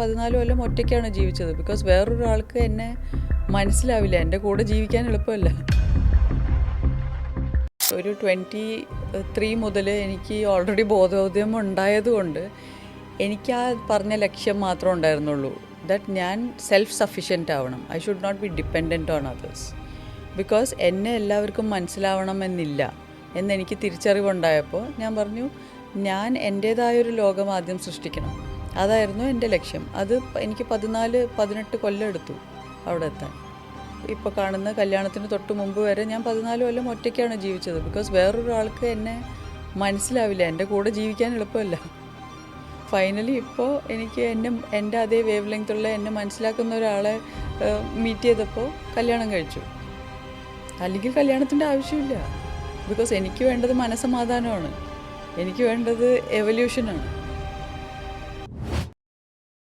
പതിനാല് കൊല്ലം ഒറ്റയ്ക്കാണ് ജീവിച്ചത്. ബിക്കോസ് വേറൊരാൾക്ക് എന്നെ മനസ്സിലാവില്ല. എന്റെ കൂടെ ജീവിക്കാൻ എളുപ്പമല്ല. ഒരു ട്വന്റി ത്രീ മുതൽ എനിക്ക് ഓൾറെഡി ബോധോദ്യം ഉണ്ടായതുകൊണ്ട് എനിക്ക് ആ പറഞ്ഞ ലക്ഷ്യം മാത്രം ഉണ്ടായിരുന്നുള്ളൂ. ദാറ്റ് ഞാൻ സെൽഫ് സഫീഷ്യന്റ് ആവണം. I should not be dependent on others because എന്നെ എല്ലാവർക്കും മനസ്സിലാവണമെന്നില്ല എന്നെനിക്ക് തിരിച്ചറിവുണ്ടായപ്പോൾ ഞാൻ പറഞ്ഞു ഞാൻ എന്റേതായൊരു ലോകം ആദ്യം സൃഷ്ടിക്കണം. അതായിരുന്നു എന്റെ ലക്ഷ്യം. അത് എനിക്ക് പതിനാല് പതിനെട്ട് കൊല്ലം എടുത്തു അവിടെ എത്താൻ. ഇപ്പോൾ കാണുന്ന കല്യാണത്തിന് തൊട്ട് മുമ്പ് വരെ ഞാൻ പതിനാല് കൊല്ലം ഒറ്റയ്ക്കാണ് ജീവിച്ചത്. ബിക്കോസ് വേറൊരാൾക്ക് എന്നെ മനസ്സിലാവില്ല. എന്റെ കൂടെ ജീവിക്കാൻ എളുപ്പമല്ല. ഫൈനലി ഇപ്പോൾ എനിക്ക് എന്നെ എന്റെ അതേ വേവ് ലെങ്ത്തുള്ള എന്നെ മനസ്സിലാക്കുന്ന ഒരാളെ മീറ്റ് ചെയ്തപ്പോൾ കല്യാണം കഴിച്ചു. അല്ലെങ്കിൽ കല്യാണത്തിന്റെ ആവശ്യമില്ല. ബിക്കോസ് എനിക്ക് വേണ്ടത് മനസ്സമാധാനമാണ്. എനിക്ക് വേണ്ടത് എവല്യൂഷനാണ്